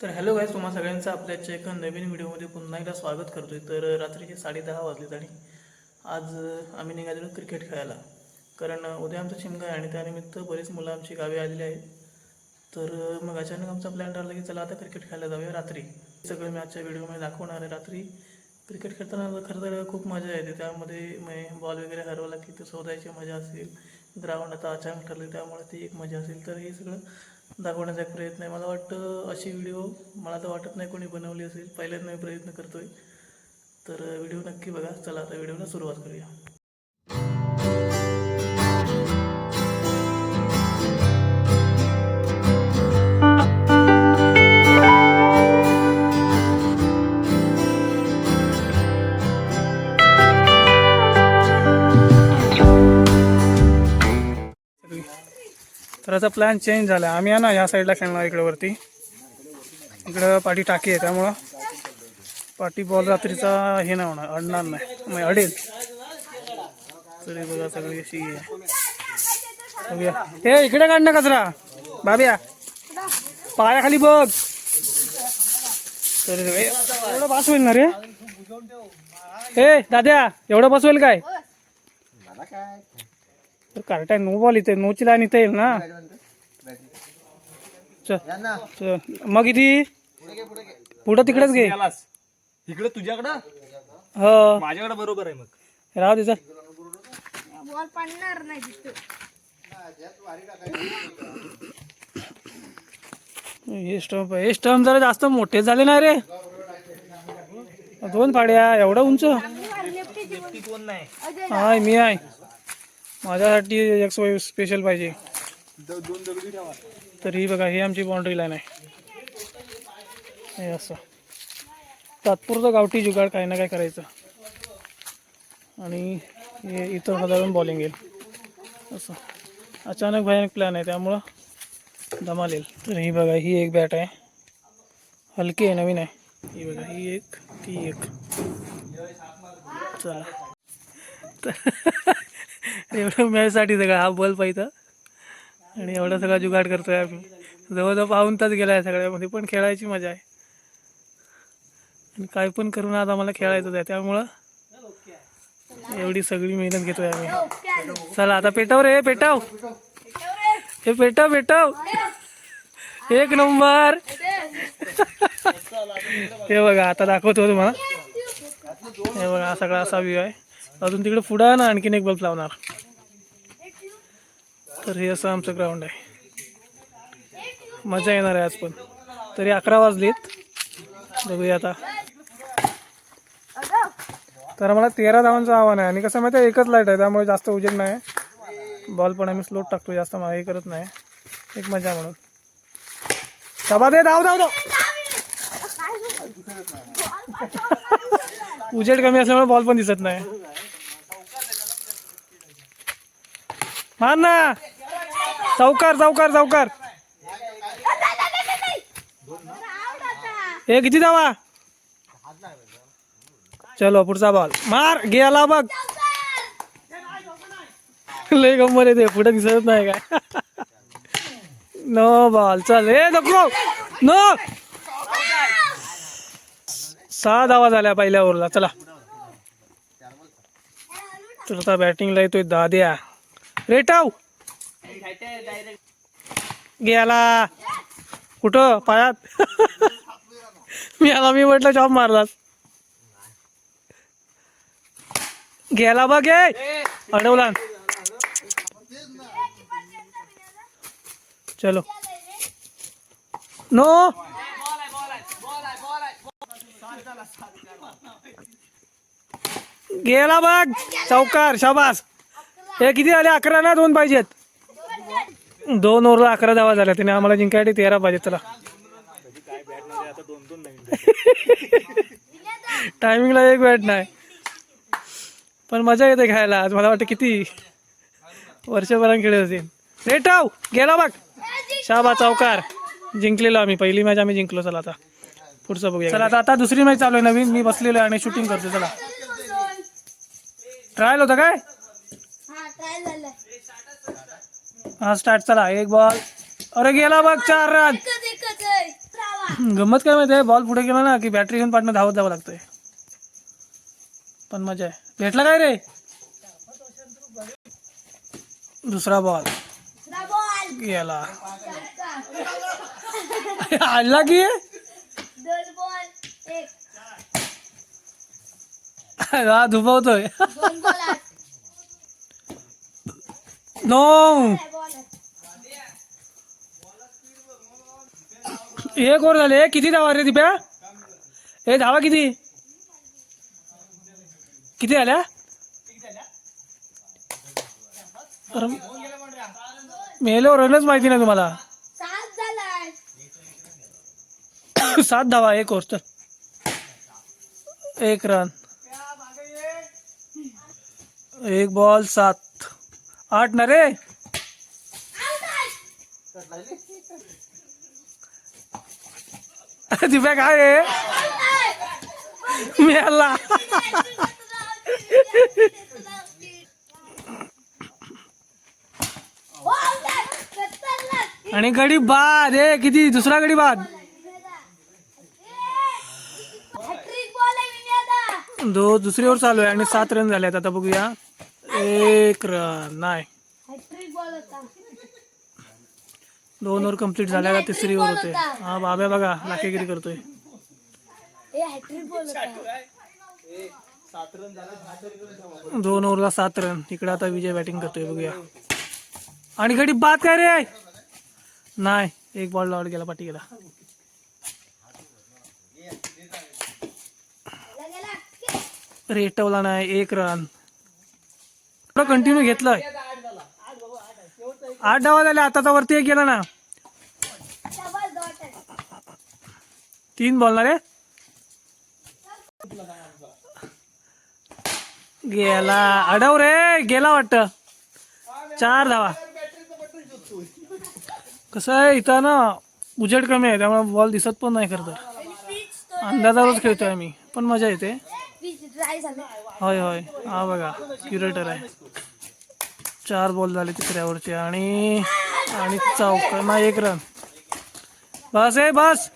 तर hello guys तुम्हा सगळ्यांचं आपल्याच्या एका नवीन व्हिडिओमध्ये पुन्हा एकदा स्वागत करतो आहे तर रात्रीचे साडेदहा वाजलेत आणि आज आम्ही निघालेलो क्रिकेट खेळायला. कारण उद्या आमचा शिमगा आहे आणि त्यानिमित्त बरेच मुलं आमची गावी आलेली आहेत. तर मग अचानक आमचा प्लॅन ठरला की चला आता क्रिकेट खेळायला जाऊया रात्री. सगळं मी आजच्या व्हिडिओमध्ये दाखवणार आहे. रात्री क्रिकेट खेळताना खरं तर खूप मजा येते. त्यामध्ये बॉल वगैरे हरवला की ते शोधायची मजा असेल. ग्राउंड आता अचानक ठरले त्यामुळे ती एक मजा असेल. तर हे सगळं दाखवण्याचा एक प्रयत्न आहे. मला वाटतं अशी व्हिडिओ मला तर वाटत नाही कोणी बनवली असेल. पहिल्यांदा मी प्रयत्न करतो आहे तर व्हिडिओ नक्की बघा. चला आता व्हिडिओला सुरुवात करूया. त्याचा प्लॅन चेंज झाला. आम्ही आहे ना ह्या साईडला खेळणार इकडे वरती. इकडं पाठी टाकी आहे त्यामुळं पाठी बॉल रात्रीचा हे नाही होणार अडणार नाही. म्हणजे अडेल. तरी बघा सगळी अशी आहे. हे इकडे काढणं कचरा. बाब्या पायाखाली बघ. तरी एवढं पास होईल ना रे? हे दाद्या एवढं बसवेल काय? तर कार्ट आहे. नो बॉल इथे नोची लाईन इथे येईल ना? चल चल. मग किती पुढं तिकडेच घे. इकडे तुझ्याकडं? हो. माझ्याकडे बरोबर आहे मग. राहू दे चल. बॉल पडणार नाही तिथं. हे स्टंप हे स्टंप जरा जास्त मोठे झाले नाही रे. दोन फाड्या एवढं उंच. ती कोण नाही? हाय मी आहे. माझ्यासाठी एक्स वाय स्पेशल पाहिजे. दोन दगडी ठेवा. तर ही बघा ही आमची बाउंड्री लाईन आहे. हे असं. तात्पुरतं गावठी जुगाड काही ना काय करायचं. आणि हे इथं साधारण बॉलिंग येईल. असं. अचानक भयानक प्लॅन आहे त्यामुळं धमाल येईल. तर ही बघा ही एक बॅट आहे. हलकी आहे नवीन आहे. ही बघा ही एक ती एक. चला. तर एवढं मॅचसाठी सगळं. हा बॉल पाहिजे आणि एवढा सगळा जुगाड करतोय आम्ही. जवळजवळ पाहून तास गेला आहे सगळ्यामध्ये पण खेळायची मजा आहे. आणि काय पण करून आज आम्हाला खेळायचं आहे. त्यामुळं एवढी सगळी मेहनत घेतोय आम्ही. चला आता पेटाव रे पेटाव. हे पेटाव पेटाव. एक नंबर. हे बघा आता दाखवतो तुम्हाला. हे बघा हा सगळा असा व्ह्यू आहे. अजून तिकडे पुढं ना आणखीन एक बल्ब लावणार. तर हे असं आमचं ग्राउंड आहे. मजा येणार आहे आज पण. तरी अकरा वाजलीत. बघूया आता. तर मला तेरा धावांचं आव्हान आहे. आणि कसं माहिती आहे एकच लाइट आहे त्यामुळे जास्त उजेड नाही. बॉल पण आम्ही स्लोट टाकतो जास्त मागे हे करत नाही. एक मजा म्हणून. सभा दे धाव धाव धाव. उजेड कमी असल्यामुळे बॉल पण दिसत नाही. मार ना. चौकार चौकार चौकार हे किती धावा? चलो पुढचा बॉल मार गेला बघ. लय गंमत येते पुढे दिसत नाही काय. नो बॉल चल हे नको. नो. सहा धावा झाल्या पहिल्या ओव्हरला. चला. तर आता बॅटिंगला येतोय दाद्या. रेटाव. गेला. कुठं? पायात? मी आला मी म्हटलं जॉब मारलास. गेला बघ ये अडवला. चलो. नो. गेला बघ. चौकार शाबास. हे किती झाले? अकरा ना दोन पाहिजेत. दोन ओव्हरला अकरा धावा झाल्या. त्याने आम्हाला जिंकायला तेरा पाहिजे चला टायमिंगला एक बॅट नाही. पण मजा येते खेळायला. आज मला वाटतं किती वर्षभरात खेळत असेल रेटाव गेला बघ. शाबा चौकार. जिंकलेलो आम्ही. पहिली मॅच आम्ही जिंकलो. चला आता. पुढचं बघूया. चला आता आता दुसरी मॅच चालू आहे नवीन. मी बसलेलो आहे आणि शूटिंग करतो चला. ट्रायल होता काय? हा स्टार्ट चला एक बॉल अरे गेला बघ चार रन। गंमत काय माहिती आहे बॉल पुढे गेला ना की बॅटरी घेऊन पाठणं धावत जावं लागतंय पण मज़ा आहे भेटला काय रे। दुसरा बॉल गेला। आणला की हा। धुपवतोय नो। एक ओव्हर झाले? किती धावा रे दिप्या? ए धावा किती? किती अरे मेलो रनच माहिती नाही तुम्हाला. सात झालाय. सात धावा एक ओव्हर तर एक रन. एक बॉल सात. आठ ना रे? दिव्या काय आहे? मी आला. आणि गडी बाद ए किती? दुसरा गडी बाद. दो दुसरी ओर चालू आहे आणि सात रन झाले आता बघूया. एक रन नाही. दोन ओव्हर कंप्लीट झाल्या का तिसरी ओव्हर होते? हा बाब्या बघा लाखेगिरी करतोय. दोन ओव्हरला सात रन. इकडे आता विजय बॅटिंग करतोय बघूया. आणि गडी बाद काय रे? नाही एक बॉल आउट गेला पाठी गेला रेटवला नाही एक रन कंटिन्यू घेतलंय. आठ डावा झाले आताचा वरती एक गेला ना. तीन बॉल ना रे. गेला. अडव रे गेला वाटत. चार धावा. कसं आहे इथं ना उजेड कमी आहे त्यामुळे बॉल दिसत पण नाही खरं तर. अंदाजावरच खेळतोय आम्ही पण मजा येते. होय होय. हा बघा क्युरेटर आहे. चार बॉल झाले तिसऱ्यावरचे आणि आणि चौक ना एक रन बस आहे बस.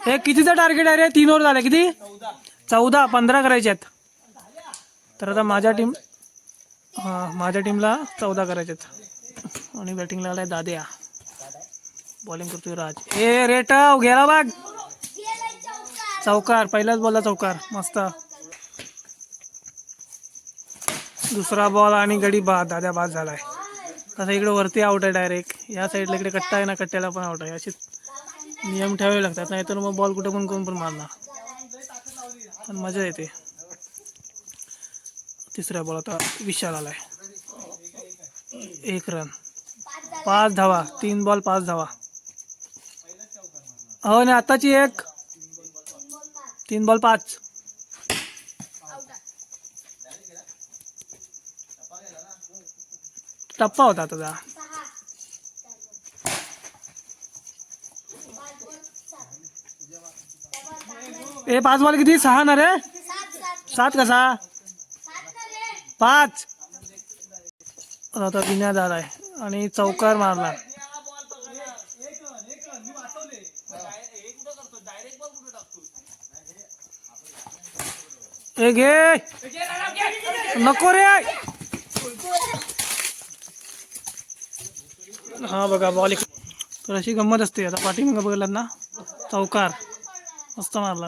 हे कितीचं टार्गेट आहे रे? तीन ओव्हर झाले किती? चौदा पंधरा करायचे आहेत. तर आता माझ्या टीम हां माझ्या टीमला चौदा करायचे आहेत. आणि बॅटिंगला आलाय दाद्या. बॉलिंग करतोय राज. ए रेटाव गेला बाग चौकार पहिलाच बोलला बॉलला चौकार. मस्त. दुसरा बॉल आणि गडी बाद दाद्या बाद झाला आहे तसं इकडे वरती आउट आहे डायरेक्ट या साईडला इकडे कट्टा आहे ना कट्ट्याला पण आउट आहे. असे नियम ठेवावे लागतात. नाहीतर मग बॉल कुठे पण कोण पण मारणार. पण मजा येते. तिसऱ्या बॉल आता विशाल आला आहे एक रन पाच धावा. तीन बॉल पाच धावा. हो आणि आताची एक. तीन बॉल पाच. टप्पा होता त्याचा ए पाच बॉल किती? सहा ना रे? सात कसा? पाच. आता विन्याद आहे आणि चौकार मारला ए घे. नको रे. हा बघा बॉल तर अशी गंमत असते. आता पाठीमाग बघलात ना? चौकार. मस्त मारला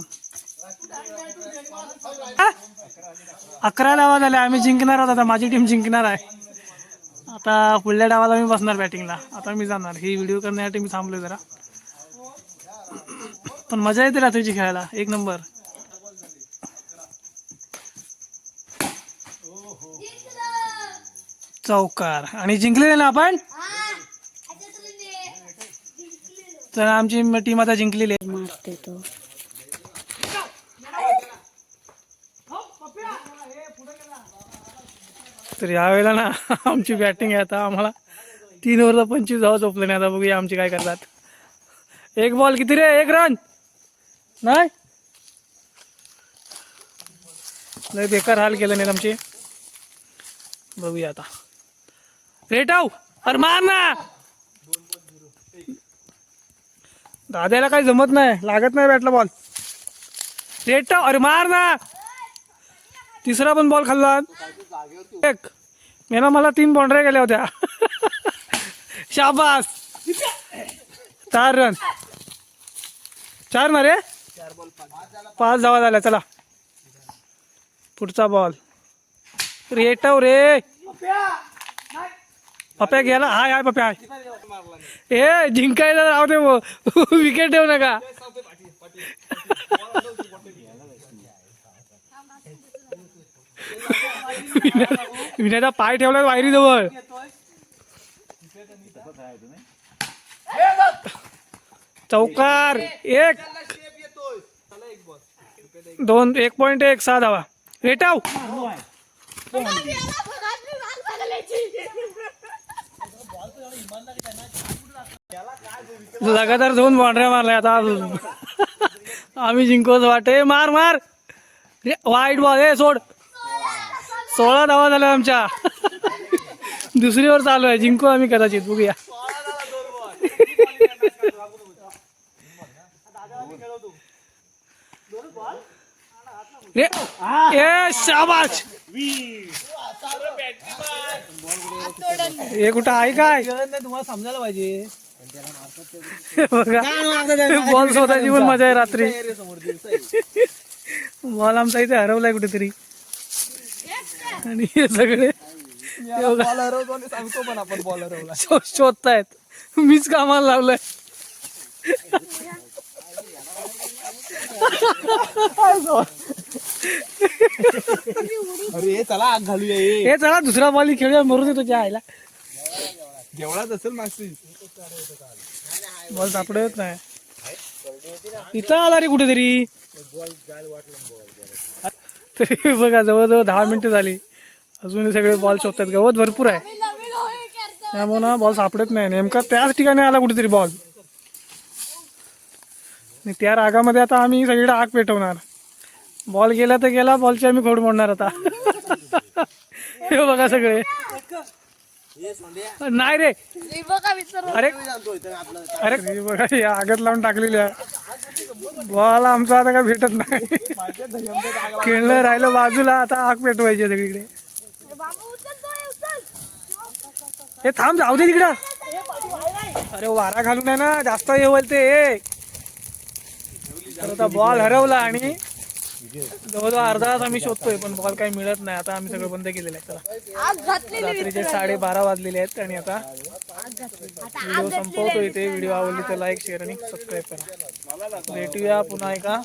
अकरा डावा झाल्या आम्ही जिंकणार आहोत. आता माझी टीम जिंकणार आहे. आता पुढल्या डावाला मी बसणार बॅटिंगला आता मी जाणार. ही व्हिडिओ करण्यासाठी मी थांबलोय जरा. पण मजा येते रात्रीची खेळायला. एक नंबर. चौकार. आणि जिंकलेले ना आपण हा ह्याच्यातून दे. जिंकलेलो तर आमची टीम आता जिंकलेली आहे. तर यावेळेला ना आमची बॅटिंग आहे आता. आम्हाला तीन ओव्हरला पंचवीस धावा झोपले नाही आता बघूया आमची काय करतात. एक बॉल किती रे? एक रन नाही? लय बेकार हाल केलं नाही आमचे. बघूया आता. रेट आव अरे मार ना! दादाला काही जमत नाही लागत नाही बॅटला बॉल रेट अरे मार ना! तिसरा पण बॉल खाल्ला. एक. मेना ना मला तीन बॉन्ड्रे गेल्या होत्या. शाबास! चार रन चार ना रे? पाच धावा झाल्या चला. पुढचा बॉल रेटव रे! पप्या गेला हाय हाय पप्या. हाय ए जिंकायला राहू दे विकेट ठेवू नका. विनायचा पाय ठेवला वायरी जवळ चौकार एक. दोन एक पॉइंट एक सहा धावा. रेटाव. लगातार दोन बाउंड्र्या मारल्या आता आम्ही जिंकोच वाटे. मार मार. वाईट बॉल हे सोड. सोळा धावा झाल्या आमच्या. दुसरीवर चालू आहे. जिंकू आम्ही कदाचित. बघूया. रे हे कुठं आहे काय? तुम्हाला समजायला पाहिजे. बघा. बॉल स्वतःची पण मजा आहे रात्री. बॉल आमचा इथे हरवलाय कुठेतरी. आणि हे सगळे सांगतो पण आपण बॉल हरवला. शोधतायत. मीच कामाला लावलंय. अरे चला आग घालूया हे. चला दुसरा बॉल खेळूया मरू दे तुझ्या आईला. जेवढाच असेल मागची. बॉल सापडत नाही. इथं आला रे कुठेतरी. तरी बघा जवळजवळ दहा मिनिटं झाली. अजून सगळे बॉल शोधतात गवत भरपूर आहे. त्यामुळे ना बॉल सापडत नाही. नेमका त्याच ठिकाणी आला कुठेतरी बॉल त्या रागामध्ये आता आम्ही सगळीकडे आग पेटवणार. बॉल गेला तर गेला बॉलची आम्ही खोड मोडणार आता. हे बघा सगळे. नाही रे. अरे अरे बघा हे आगत लावून टाकलेली आहे बॉल आमचा आता काय भेटत नाही. खेळलं राहिलं बाजूला आता आग पेटवायची सगळीकडे. हे थांब जाऊ दे तिकडं. अरे वारा घालून आहे ना जास्त हे होईल ते. बॉल हरवला आणि जवळजवळ अर्धा तास आम्ही शोधतोय पण बॉल काही मिळत नाही. आता आम्ही सगळं बंद केलेलं आहे चला रात्रीचे साडेबारा वाजलेले आहेत आणि आता व्हिडिओ संपवतो इथे. व्हिडिओ आवडली तर लाईक शेअर आणि सबस्क्राईब करा. भेटूया पुन्हा एका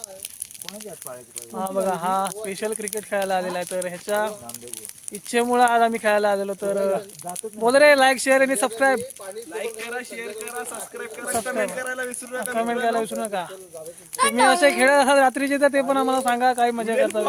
हा बघा हा स्पेशल क्रिकेट खेळायला आलेला आहे. तर ह्याच्या इच्छेमुळे आज आम्ही खेळायला आलेलो तर बोल रे लाईक शेअर आणि सबस्क्राईब लाईक करा शेअर करा सबस्क्राईब करा कमेंट करायला विसरू नका कमेंट करायला विसरू नका. तुम्ही असे खेळत असाल रात्रीचे तर ते पण आम्हाला सांगा काय मजा करता